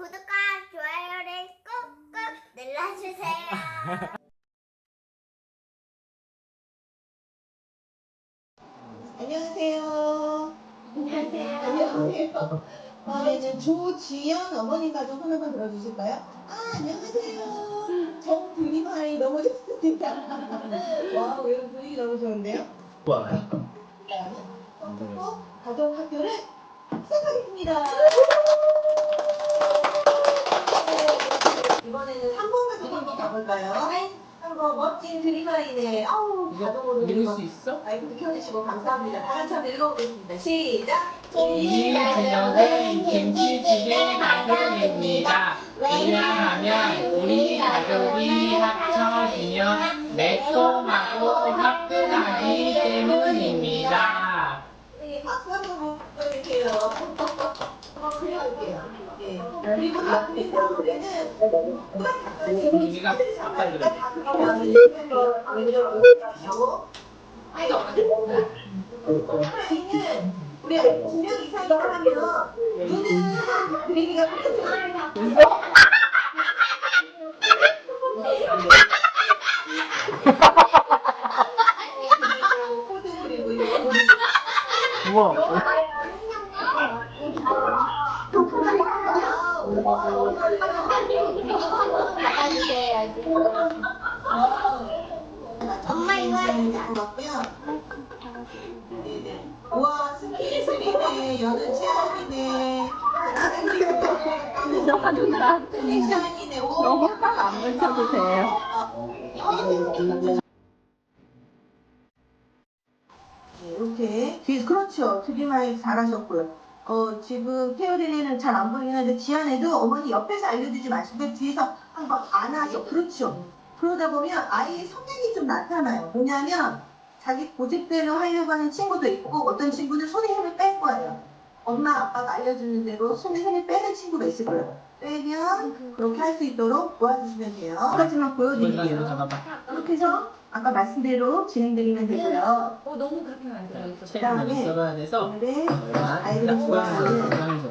구독과 좋아요를 꾹꾹 눌러주세요. 안녕하세요. 안녕하세요. 안녕하세요. 다음에는 조지연 어머님 가족 하나만 들어주실까요? 아, 안녕하세요. 정분이마이 너무 좋습니다. 와, 오늘 분위기 너무 좋은데요? 좋아요. 어, 가족 학교를 시작하겠습니다. 이번에는 3번 가족 한번 가볼까요? 3번 멋진 드림아이네. 아우, 자동으로 읽을. 수 있어? 아이고 켜주시고 감사합니다. 다 같이 한번 읽어보겠습니다. 시작! 이 가족은 김치찌개 가족입니다. 왜냐하면 우리 가족이 합쳐지면 매콤하고 화끈하기 때문입니다. 네, 박수 한번 보여주세요. 한번 그려볼게요. 예. 다음에는 우리가 아까 이랬지. 아이는 우리 두명 이상이 하면 눈은 그리기가 코드 그리고 이거 우와. 엄마 이거 같고요. 네네. 우와 스키슬이네 여는 체험이네. 가족다 패션이네. 오. 너무 딱안 붙여도 돼요. 네, 이렇게 뒤에 그렇죠. 드림아이 잘하셨고요. 어 지금 케어리는 잘 안 보이긴 한데 지안에도 어머니 옆에서 알려주지 마시고 뒤에서 한번 안아서 그렇죠. 그러다 보면 아이의 성향이 좀 나타나요. 뭐냐면 자기 고집대로 하려고 하는 친구도 있고 어떤 친구는 손에 힘을 뺄 거예요. 엄마 아빠가 알려주는 대로 손에 힘을 빼는 친구가 있을 거예요. 빼면 그렇게 할 수 있도록 도와주시면 돼요. 이거 이거 보여드릴게요. 이렇게 해서 아까 말씀대로 진행드리면 되고요. 어 너무 그렇게 만들어. 체험을 있어야 돼서 오늘의 얼마? 아이들이 좋아하는 고양이에서.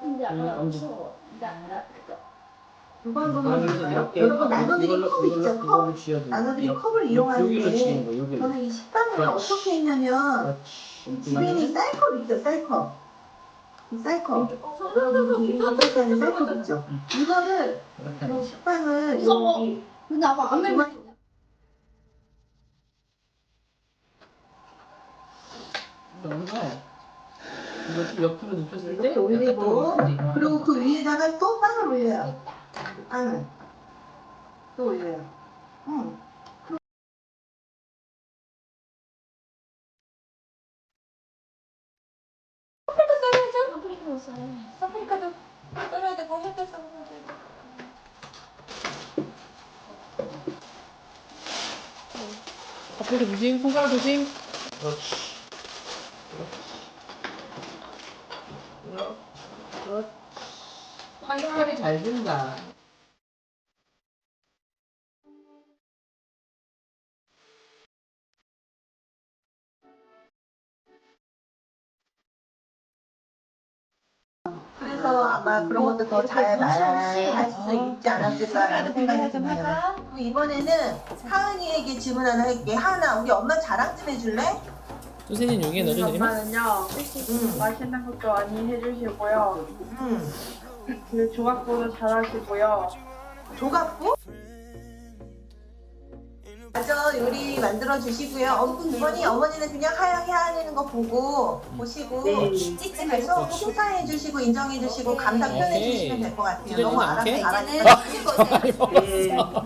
근데 음, 엄지. 두번 그래서 보면 이렇게 여러분 나눠드린 컵 있죠? 컵. 나눠드린 컵을 여기로 이용하는데 쥐는 거 여기로. 저는 이 식빵을 그렇지. 어떻게 했냐면. 집에는 이 쌀컵 있죠? 쌀컵. 이 쌀컵. 여러분 이렇게 하는 쌀컵 있죠? 이거를 식빵을 여기 이거 정도. 이거 좀 옆으로 눕혔을 때 이렇게 올리고 그리고 그 위에다가 또 빵을 올려요. 빵을. 또 올려요. 응. 파프리카도 썰어야 되고 햇볕 썰어야 되고. 앞에서 조심, 손가락 조심. 그렇지. 그렇지. 된다. 그래서 아마 그런 것도 더 잘 말할 수 있지 않았을까라는 생각이 드네요. 그리고 이번에는 하은이에게 질문 하나 할게. 하은아, 우리 엄마 자랑 좀 해줄래? 선생님 여기에 넣어주면 엄마는요 응. 맛있는 것도 많이 해주시고요 응. 그 조각보도 잘하시고요 조각부? 맞아, 요리 만들어 주시고요. 어, 이번이 어머니는 그냥 하얗게 하는 거 보고 보시고 찌찌해서 칭찬해 주시고 인정해 주시고 감사 표현해 오케이. 주시면 될 것 같아요. 너무 알아서 않게? 잘하니까. 네,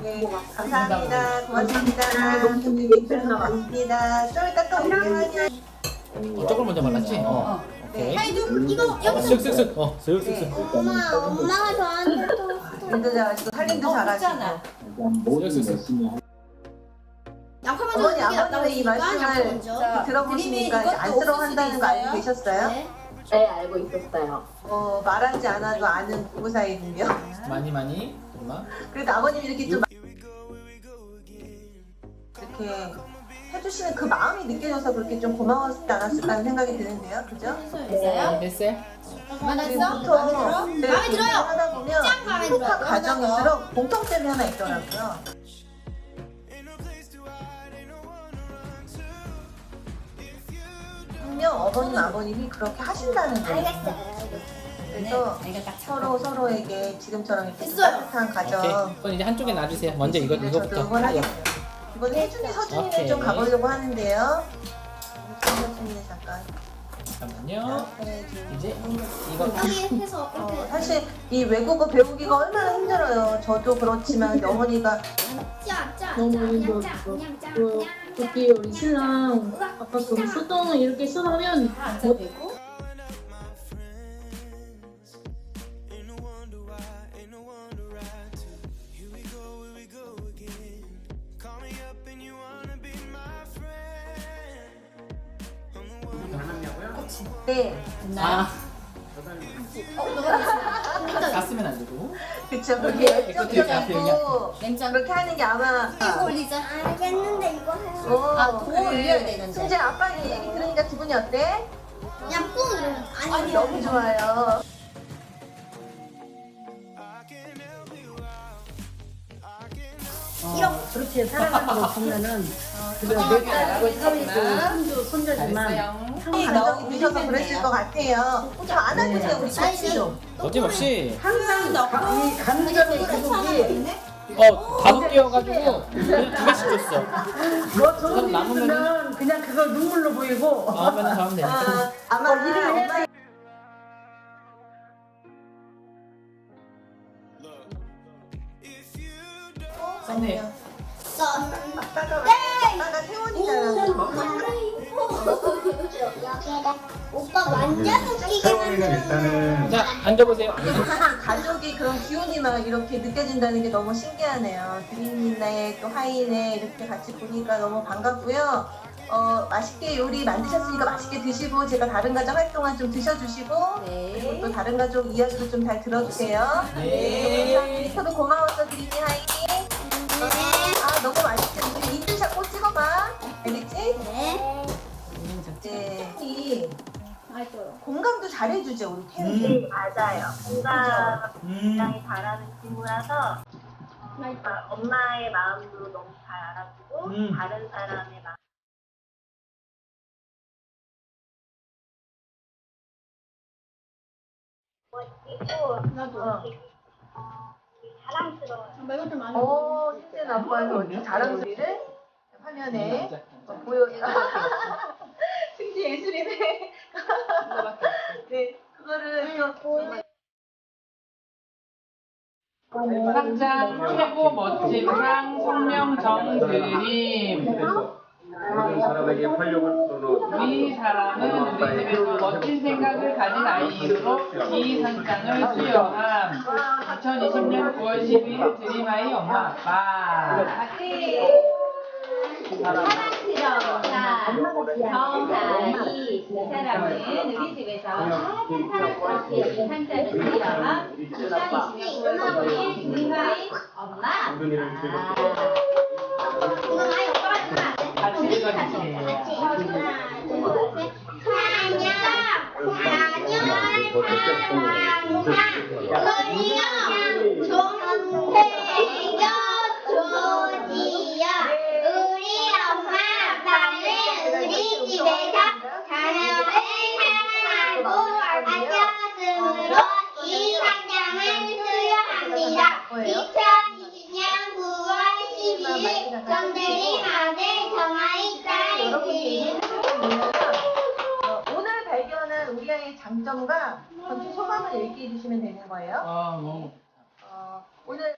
네, 감사합니다. 고맙습니다. 목표님 고맙습니다. 좀 이따 또 올게요. 어, 저걸 먼저 말랐지? 어. 오케이. 이거 어, 여기서 쓱쓱쓱. 어, 쓱쓱쓱. 엄마 엄마가 저한테 또 일도 잘하시고 살림도 잘하시고. 쓱쓱쓱. 양파만 어머니 아버님의 이 말씀을 들어보시니까 이제 안쓰러워한다는 거 알고 계셨어요? 네 알고 있었어요. 어, 말하지 않아도 아는 부부 사이군요. 많이 많이. 엄마. 그래도 아버님이 이렇게 좀 이렇게 해주시는 그 마음이 느껴져서 그렇게 좀 고마웠지 않았을까 하는 생각이 드는데요. 그죠? 됐어요? 됐어요? 들어? 네, 마음에 들어요? 하다 보면 짱 마음에 들어요. 행복한 또 가정일수록 공통점이 하나 있더라고요. 분명 어머님 아버님이 그렇게 하신다는 거예요. 알겠어요. 그래서 내가 딱 서로 서로에게 지금처럼 이렇게 됐어요. 따뜻한 가정 오케이. 그럼 이제 한쪽에 놔주세요. 먼저 이거 저도 이거부터. 응원하겠네요. 이번에 혜준이 서준이를 오케이. 좀 가보려고 하는데요. 서준이는 잠깐. 잠깐만요. 네, 좀. 이제 이거 여기 해서 어, 이렇게 사실 이 외국어 배우기가 얼마나 힘들어요. 저도 그렇지만 어머니가 짜짜 너무 이거 그냥 특히 우리 신랑 아까 그 수동을 이렇게 쓰면 앉 네, 아 어 다 쓰면 안 되고. 그쵸. 그렇게 이렇게, 이렇게 열정적이고 냉장 그렇게 하는 게 아마 이거 올리자 알겠는데 이거 해요 어, 아, 더 그래. 올려야 되는데. 승재 아빠 이 얘기 들으니까 기분이 어때? 그냥 뿡 이러면 아니 너무 좋아요. 이런 그렇게 살아가는 거 보면은 그냥 내 딸하고 사위도 손주 손자지만 드셔서 그랬을 것 같아요. 좀 안아주세요, 우리 같이 좀. 거침없이 항상 이 감정의 기복이 어 다섯 개여가지고 그냥 두 개씩 줬어. 뭐 그럼 일 있으면 그냥 그걸 눈물로 보이고 다음에는 하면 돼. 아, 아마 엄마 썸네. 짠 아빠가 아빠가 태원이잖아. 오빠 완전 웃기게 세월이는 일단은 자 앉아보세요. 가족이 그런 기운이 막 이렇게 느껴진다는 게 너무 신기하네요. 드림이네 또 하이네 이렇게 같이 보니까 너무 반갑고요. 어, 맛있게 요리 만드셨으니까 맛있게 드시고 제가 다른 가정 활동한 좀 드셔주시고 그리고 또 다른 가족 이야기도 좀 잘 들어주세요. 네. 저도 고마웠어 드림이 하이. 아 너무 맛있게 우리 잘해주죠 우리 태훈이. 맞아요. 공감. 음. 굉장히 잘하는 친구라서 아, 엄마의 마음도 너무 잘 알아주고 음. 다른 사람의 마음 멋지고 나도 자랑스러워요. 말고 좀 많이 오, 신진 아빠에서 어디 소리를 화면에 어, 보여. 승지 예술이네. 네, 상장 최고 멋진 상 성명 정드림. 모든 사람에게 활력을 불어넣어 이 사람은 우리 집에서 멋진 생각을 가진 아이로 이 상장을 수여함. 2020년 9월 12일 드림아이 엄마 아빠 정다이 이 사람은 우리 집에서 가장 사랑스럽게 이 상자를 수여함 2020년 9월 12일 드림아이 엄마 아빠 이거 많이 오빠가 주면 안 돼? 같이 읽어주세요 하나 둘셋 사냥 사냥 정태여 조지여 우리 엄마 아빠는 우리 집에서 자녀를 사랑하고 아꼈으므로 이 상장을 수여합니다 2020년 9월 12일 정대리 아들 정아이 딸 여러분들이 드림 어, 오늘 아이의 장점과 전체 소감을 얘기해 주시면 되는 거예요. 아 뭐. 어, 오늘